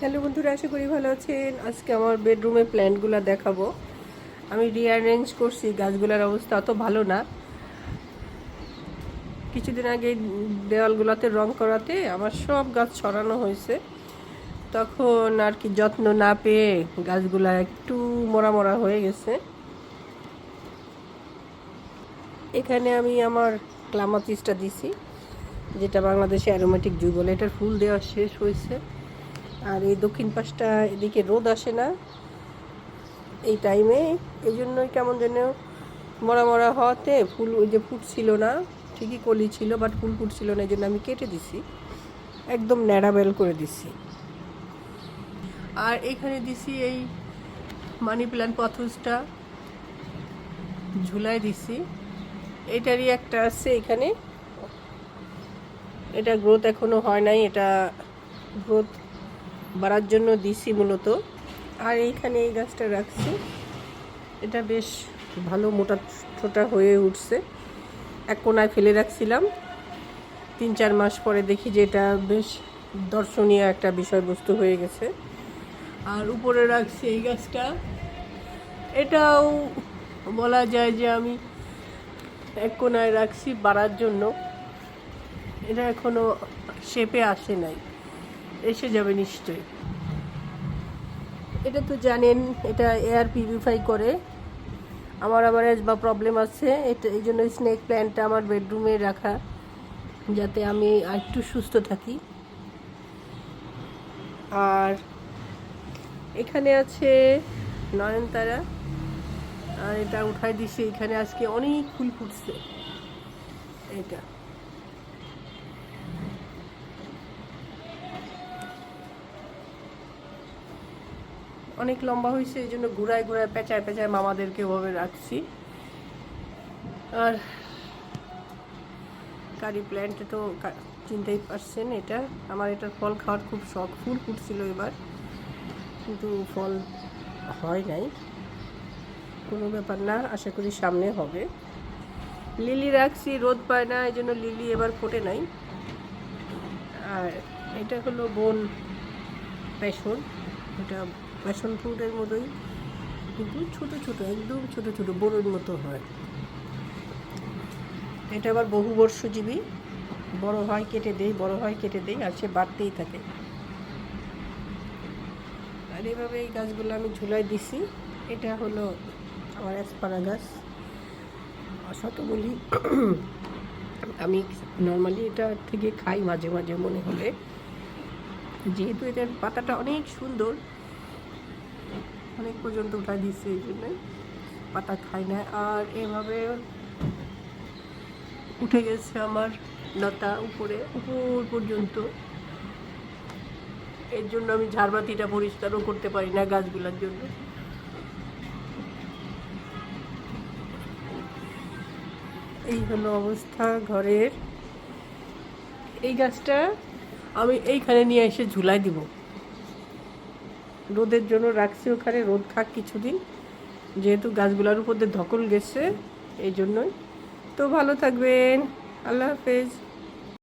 Hello বন্ধুরা, আশা করি ভালো আছেন। আজকে আমার বেডরুমে প্ল্যান্টগুলো দেখাবো। আমি রিঅ্যারেঞ্জ করছি, গাছগুলোর অবস্থা অত ভালো না। কিছুদিন আগে দেওয়ালগুলোতে রং করাতে আমার সব গাছ ছড়ানো হয়েছে। তখন আর কি যত্ন না পেয়ে গাছগুলা একটু মরা মরা হয়ে গেছে। এখানে আমি আমার ক্লামাতিসটা দিছি, যেটা বাংলাদেশে অ্যারোমেটিক জুই বলে এটার ফুল দেওয়া শেষ হয়েছে। আর এই দক্ষিণ পাশটা এদিকে রোদ আসে না এই টাইমে এই জন্যই কেমন যেন মরা মরা হওয়াতে ফুল ওই যে ফুটছিল না, ঠিকই কলি ছিল বাট ফুল ফুটছিল না এই জন্য আমি কেটে দিছি। একদম ন্যাড়াবেল করে দিছি। আর এখানে দিছি এই মানি প্ল্যান্ট পথসটা ঝুলাই দিছি। এটারই একটা আছে এখানে। এটা গ্রোথ এখনও হয় নাই, এটা গ্রোথ বাড়ার জন্য দিছি মূলত। আর এইখানে এই গাছটা রাখছি। এটা বেশ ভালো মোটা ছোটা হয়ে উঠছে। এক কোনায় ফেলে রাখছিলাম। তিন চার মাস পরে দেখি যে এটা বেশ দর্শনীয় একটা বিষয়বস্তু হয়ে গেছে। আর উপরে রাখছি এই গাছটা। এটাও বলা যায় যে আমি এক কোনায় রাখছি বাড়ার জন্য। এটা এখনও শেপে আসে নাই। এসে যাবে নিশ্চয়ই। এটা তো জানেন, এটা এয়ার পিউরিফাই করে। আমার আবার বা প্রবলেম আছে, এটা এই জন্য স্নেক প্ল্যান্টটা আমার বেডরুমে রাখা, যাতে আমি একটু সুস্থ থাকি। আর এখানে আছে নয়নতারা, আর এটা উঠাই দিছি, এখানে আজকে অনেক ফুল ফুটছে। এটা। অনেক লম্বা হয়েছে, এই জন্য ঘুরায় ঘুরায় পেঁচায় পেঁচায় মামাদেরকে ওভাবে রাখছি। আর কারি প্ল্যান্টে তো চিনতেই পারছেন এটা। আমার এটার ফল খাওয়ার খুব শখ। ফুল ফুটছিল এবার, কিন্তু ফল হয় নাই। কোনো ব্যাপার না, আশা করি সামনে হবে। লিলি রাখছি, রোদ পায় না, এই জন্য লিলি এবার ফোটে নাই। আর এটা হলো বোন প্যাশন এটা প্যাশন ফ্রুটের মতোই, কিন্তু ছোট ছোট, একদম ছোট ছোট, বড়োর মতো হয়। এটা আবার বহু বর্ষজীবী, বড় হয় কেটে দেই বড় হয় কেটে দেই আর সে বাড়তেই থাকে। আর এভাবে এই গাছগুলো আমি ঝুলাই দিছি। এটা হলো আমার অ্যাসপারা গাছ। অশত বলি, আমি নর্মালি এটা থেকে খাই মাঝে মাঝে মনে হলে। যেহেতু এটার পাতাটা অনেক সুন্দর, অনেক পর্যন্ত উঠাই দিচ্ছে এই জন্য। পাতা খাই না। আর এভাবে উঠে গেছে আমার লতা উপরে, উপর পর্যন্ত। এর জন্য আমি ঝাড়বাতিটা পরিষ্কারও করতে পারি না গাছগুলোর জন্য। এই হলো অবস্থা ঘরের। এই গাছটা আমি এইখানে নিয়ে এসে ঝুলাই দিব। রোদের জন্য রাখছি ওখানে, রোদ খাক কিছুদিন। যেহেতু গাছগুলোর উপর দিয়ে ধকল গেছে এই জন্যই তো ভালো থাকবেন। আল্লাহ হাফেজ।